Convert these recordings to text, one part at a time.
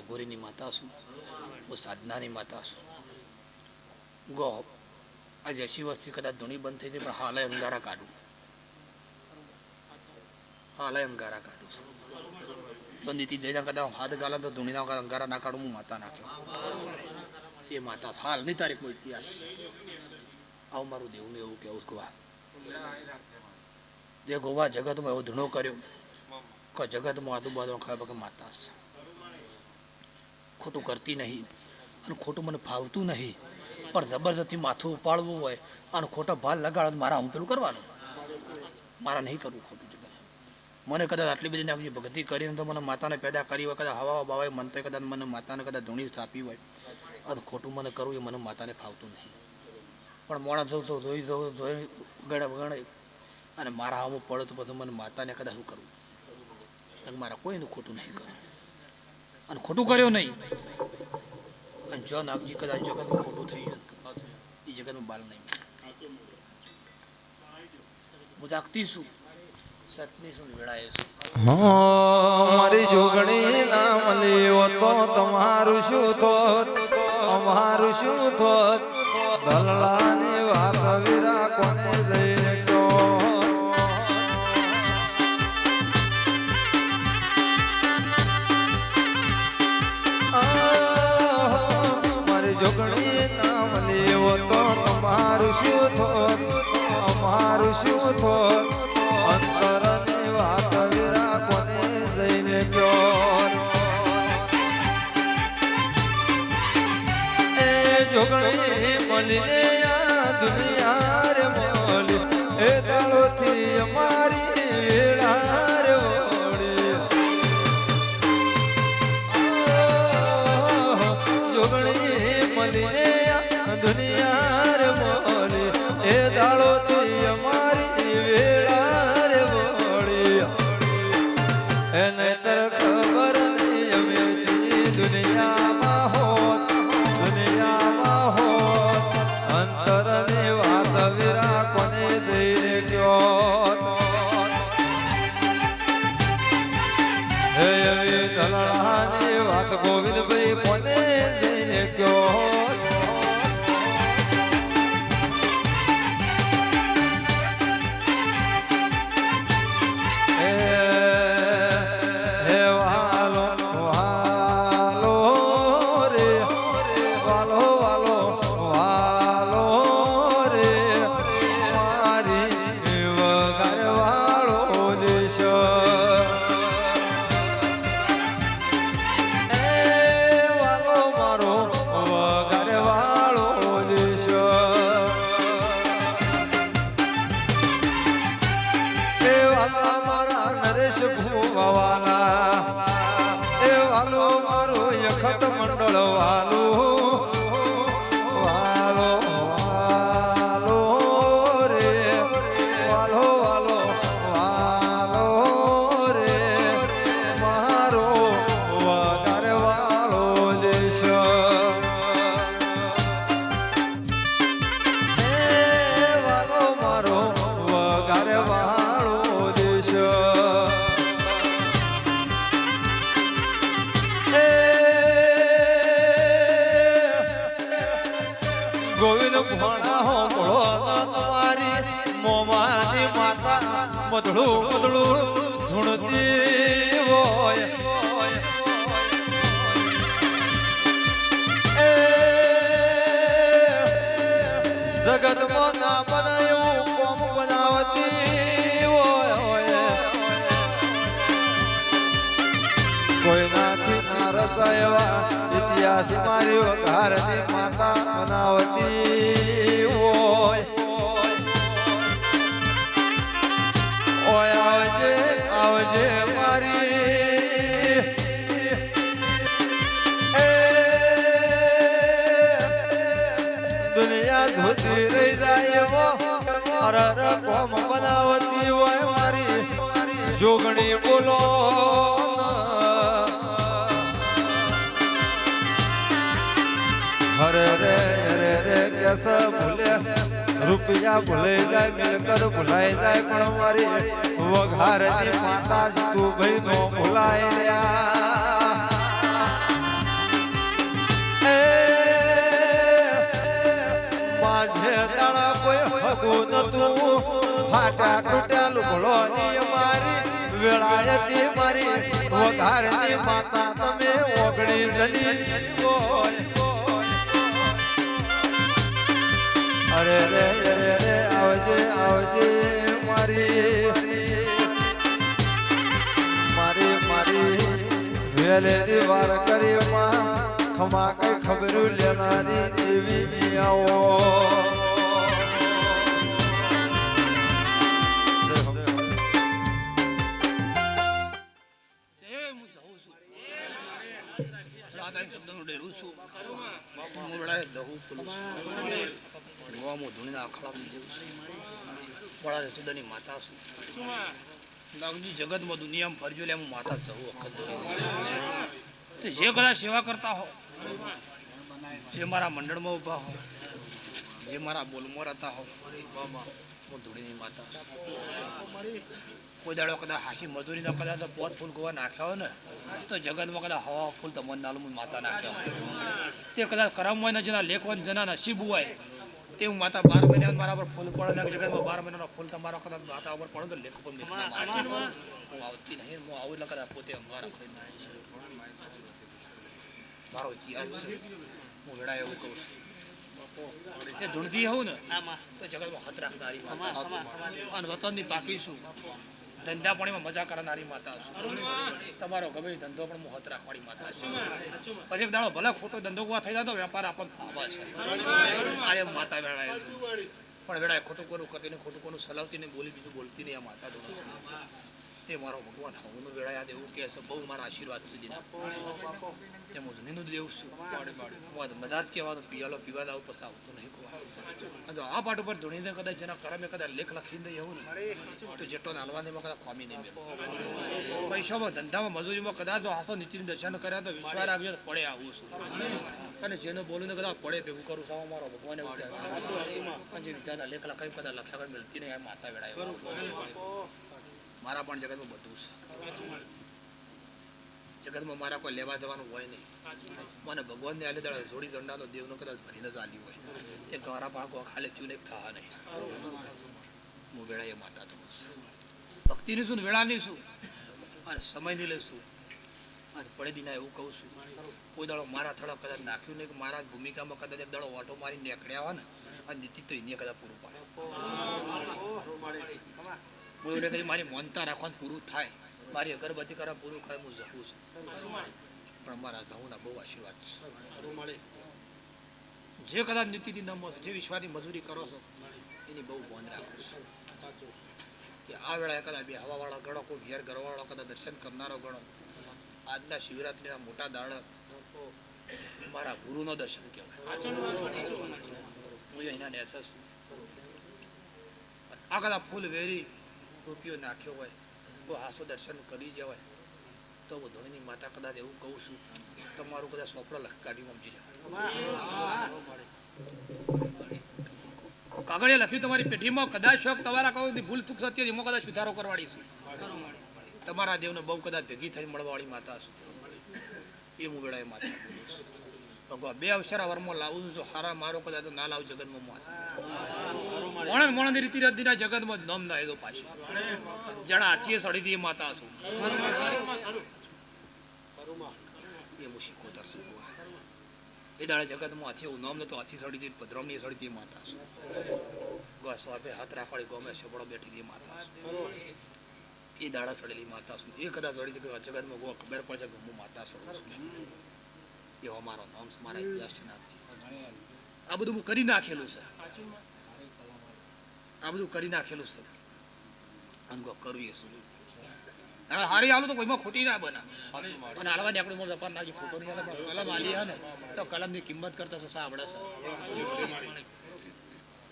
અઘોરીની માતા છું. હું સાધનાની માતા છું. ગો આજે એસી વર્ષથી કદાચ ધૂણી બંધ થઈ જાય પણ હાલે અંગારા કાઢું. હાલે અંગારા કાઢું છું. તો નીતિ જઈને કદાચ હાથ ગાલે તો ધૂણીના અંગારા ના કાઢું, હું માતા નાખ્યો એ માતા હાલની તારીખનો ઇતિહાસ આવું મારું દેવું એવું કેવું ગોવા જે ગોવા જગતમાં એવો ધૂણો કર્યો, કે જગતમાં આજુબાજુ ખબર કે માતા છે. ખોટું કરતી નહીં અને ખોટું મને ફાવતું નહીં. પણ જબરદસ્તી માથું ઉપાડવું હોય અને ખોટા ભાર લગાડો મારા હું પેલું કરવાનું. મારા નહીં કરવું ખોટું મને કદાચ આટલી બધી આપણી ભક્તિ કરીને તો મને માતાને પેદા કરી હોય, કદાચ હવા બાવાએ મનતે કદાચ મને માતાને કદાચ ધૂણી સ્થાપી હોય. અને ખોટું મને કરવું એ મને માતાને ફાવતું નહીં. પણ માણસ તો જોઈ જોઈ ગણે ગણે અને મારા આવું પડે તો બધું મને માતાને કદાચ શું કરવું? મારા કોઈનું ખોટું નહીં કરવું. અને ખોટું કર્યો નહીં. અને જો નાગજી કદાચ જગતમાં ખોટું થઈ ગયું એ જગતનું બાલ નહીં. હું જાગતી છું. સતની શું વેળાએ મારી જોગણી ના મળ્યો તો તમારું શું થોત અમારું શું થોત દલડાની વાત વીરા જોગણી નામ લેવો તો અમારું શું થોત? અમારું શું થોત? અંતરની વાત વિરા કોને જઈને પ્યોર એ જોગણી મળીને આ દુનિયા ಭಗವಾ વઘારની માતા બનાવતી હોય. ઓય આવજે આવજે મારી. એ દુનિયા ધોતી રહી જાય એવો. અરર કોમ બનાવતી હોય મારી. જોગણી બોલો. હરે રે રે રે, કેસ ભૂલે. રૂપિયા ભૂલે જાય મિલકત ભૂલાઈ જાય, પણ મારી વઘારની માતા તું ભાઈ નો ભૂલાઈ રહ્યા માજે દાણા કોઈ હગું નતું. ફાટા તૂટ્યા લુગડો ની મારી વેળાએ મારી વઘારની માતા તમે ઓગણી જલી હોય. અરે રે રે રે આવજે આવજે, મારી. મારી મારી વેલેરી વાર કરી માં. ખમા કઈ ખબરું લેનારી દેવી આવો રાધાઈ શબ્દનું ધૂણીના અખડામાં જેવું છું. વડા સુદાની માતા છું. નાગજી જગતમાં દુનિયામાં ફરજો લે હું માતા જવું વખત તે જે કદાચ સેવા કરતા હો, જે મારા મંડળમાં ઊભા હો, જે મારા બોલમાં રહેતા હો, હું ધૂણીની માતા કોઈ દાડો કદાચ હાસી મજૂરીનો કદાચ પોત ફૂલ ગોવા નાખ્યા હોય ને, તો જગતમાં કદાચ હવા ફૂલ તો મન નાલું માતા નાખ્યા હોય. તે કદાચ કરમ હોય ને જેના લેખવન જેના નસીબ હોય તે હું માતા બાર મહિના મારા પર ફૂલ પડે લાગે જગતમાં બાર મહિનાનો ફૂલ તમારો વખત માતા ઉપર પડે તો લેખ પણ મેં. હું આવતી નહીં હું આવું લગા પોતે અંગાર ખરીદ નાખે છે. મારો ઇતિહાસ છે. હું વેળા એવું કહું છું. તે ધૂણતી હોઉં ને તો જગતમાં હાથ રાખનારી અને વતનની બાકી છું. ધંધા પાણીમાં મજા કરનારી માતા છું. તમારો ગમે ધંધો પણ હાથ રાખવાની માતા છું. પછી એક દાડો ભલે ખોટો ધંધો ગોવા થઈ જતો, વેપાર આપણને ફાવા છે. આ એમ માતા વેળાએ પણ વેળાએ ખોટું કોનું કરતી ને ખોટું કોનું સલાવતી ને બોલી બીજું બોલતી નહીં આ માતા ધોરણ તે મારો ભગવાન હું વેળાયા એવું કહે છે, બહુ મારા આશીર્વાદ સુધીના તે હું જૂનીનું જ લેવું છું. વાત બધા જ કહેવા તો પિયાલો પીવા દાવ પછી આવતું નહીં કોઈ તો આ પાઠ ઉપર ધૂણીને કદાચ જેના કરમે કદાચ લેખ લખીને દઈએ એવું ને, તો જેટલો નાલવાનીમાં કદાચ ખોમી નહીં પૈસામાં, ધંધામાં, મજૂરીમાં કદાચ હાથો નીતિનું દર્શન કર્યા તો વિશ્વાસ આવ્યો પડે આવું છું. અને જેને બોલું ને કદાચ પડે ભેગું કરું સાવ મારો ભગવાન જે લેખ લખાવી કદાચ લખ્યા વગર મળતી નહીં માતા વેળાએ મારા પણ જગતમાં બધું છે. જગતમાં મારા કોઈ લેવા જવાનું હોય નહીં. મને ભગવાનને આલે દાડે જોડી દંડાનો દેવનો કદાચ ભરીને જ આલ્યું હોય. તે ઘરા પાકો ખાલી થયું ને થા નહીં. હું વેળાએ માતા તો ભક્તિની શું વેળાની શું અને સમયની લઈશું અને પડે દીના એવું કહું છું. કોઈ દાડો મારા થડા કદાચ નાખ્યું નહીં કે મારા ભૂમિકામાં કદાચ એક દાડો ઓટો મારી નીકળ્યા હોય ને, અને નીતિ તો એને કદાચ પૂરું પાડે. બોલે કરી મારી મનતા રાખવાનું પૂરું થાય. મારી અગરબત્તી કરવા પૂરું થાય, હું જવું છું. પણ મારા ધઉના બહુ આશીર્વાદ છે. જે કદાચ નીતિથી નમો છો જે વિશ્વાસની મજૂરી કરો છો, એની બહુ બોંધ રાખું છું. કે આ વેળાએ કદાચ બે હવાવાળા ગણો, કોઈ ઘેર ઘરવાળો કદાચ દર્શન કરનારો ગણો. આજના શિવરાત્રિના મોટા દાડા મારા ગુરુનો દર્શન કહેવાય. હું અહીંના નેસસ છું. આ કદાચ ફૂલ વેરી રૂપિયો નાખ્યો હોય તો હાસો દર્શન કરી જવાય. તો વધોની માતા કદાચ એવું કહું છું તમારું કદાચ સોપડા લખ કાઢી સમજી જાય કાગળે લખ્યું તમારી પેઢીમાં કદાચ શોખ તમારા કહો ભૂલ ચૂક સત્ય એમાં કદાચ સુધારો કરવાડી છું. તમારા દેવને બહુ કદાચ ભેગી થઈને મળવાવાળી માતા છું એ હું વેળાએ માતા બોલું છું. ભગવાન બે અવસર વરમાં લાવું જો હારા મારો કદાચ ના લાવ જગતમાં માતા. મોણસ મોણસની રીતિ રદ્દીના જગતમાં નમ ના એદો પાછી. જણા આચીએ સડીથી માતા છું એ હું શીખોતર છું એ દાડે જગતમાં હાથી એવું નામ નતો હાથી સડી હતી પધરામણી સડી દી માતા છું ગસ આપે હાથ રાખવાળી ગમે શબળો બેઠી દી માતા છું એ દાડા સડેલી માતા છું એ કદાચ સડી જગતમાં ગો ખબર પડે છે કે હું માતા સડું છું એવો મારો નામ મારા ઇતિહાસ છે. આ બધું હું કરી નાખેલું છે. આ બધું કરી નાખેલું છે. અનુભવ કરવી શું? હવે હારી આલું તો કોઈમાં ખોટી ના બના અને હાલવા નીકળું મોં જપાન નાખી, ફોટો કલમ આલી હે ને, તો કલમની કિંમત કરતા સસા આવડે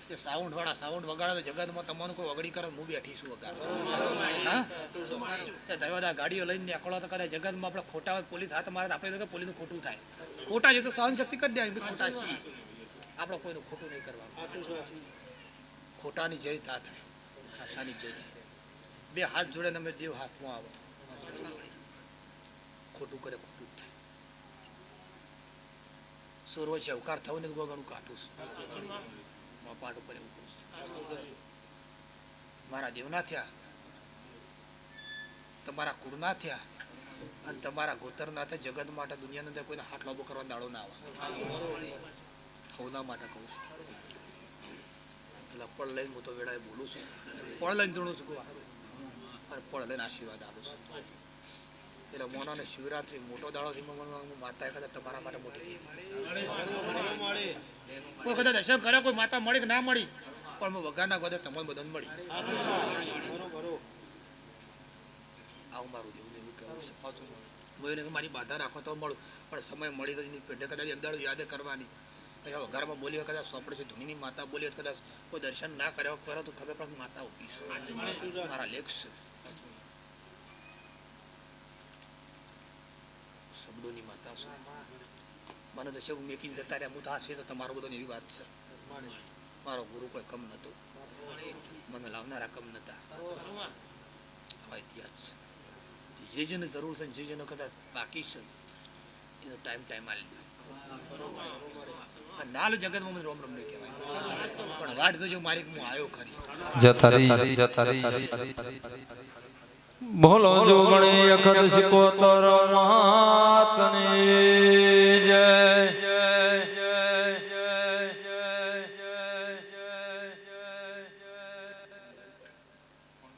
છે એ સાઉન્ડ વાળા, સાઉન્ડ વગાડે તો જગતમાં તમારું કોઈ વગડી કરે, હું બેઠી છું વગાડ તમે બધા ગાડીઓ લઈને નીકળો તો કદાચ જગતમાં આપણે ખોટા પોલીસ હાથ મારે આપણે તો પોલીસનું ખોટું થાય. ખોટા જે તો સહન શક્તિ કરી દે ખોટા છીએ. આપણે કોઈનું ખોટું નહીં કરવાનું. ખોટાની જય થા થાય. આશાની જય થાય. બે હાથ જોડે તમે દેવ હાથમાં આવો. ખોટું કરે, ખોટું થાય. સુરવ છે અવકાર થવું ને ઘણું કાઢું છું. પાટ ઉપર એવું કરું છું. મારા દેવના થયા. તમારા કુળના થયા. અને તમારા ગોતરના થયા. જગત માટે, દુનિયાની અંદર કોઈને હાથ લાંબો કરવા દાડો ના આવે. હવના માટે કહું છું. એટલે પળ લઈને હું તો વેળાએ બોલું છું. પળ લઈને ધૂણું છું કુવા? અને પળ લઈને આશીર્વાદ આપું છું. એટલે મોનાને શિવરાત્રી મોટો દાડો થી માતા કદાચ તમારા માટે મોટી થઈ કોઈ કદાચ દર્શન કરે કોઈ માતા મળી કે ના મળી? પણ હું વગારના ગોદે તમને બધાને મળી. આવું મારું જેવું એવું કહેવું હું એને મારી બાધા રાખો તો મળું. પણ સમય મળી તો પેઢે કદાચ એક દાડો યાદ કરવાની. કયા વઘારમાં બોલી હોય કદાચ સોંપડે છે ધૂનીની માતા બોલી હોય કદાચ કોઈ દર્શન ના કર્યા કરો તો ખબર પણ માતા ઊભી છે. મારા લેખ છે. શબ્દોની માતા છું. મને તો છે હું મેકીને જતા રહ્યા. હું તો આ છે તો તમારો બધો એવી વાત છે. મારો ગુરુ કોઈ કમ નહોતો. મને લાવનારા કમ નતા આવા ઇતિહાસ છે. જે જેને જરૂર છે જે જેને કદાચ બાકી છે એનો ટાઈમ ટાઈમ આ નાલ જગતમાં મને રોમ રોમ કહેવાય. બોલો જોગણી અખત સિકોતરમાં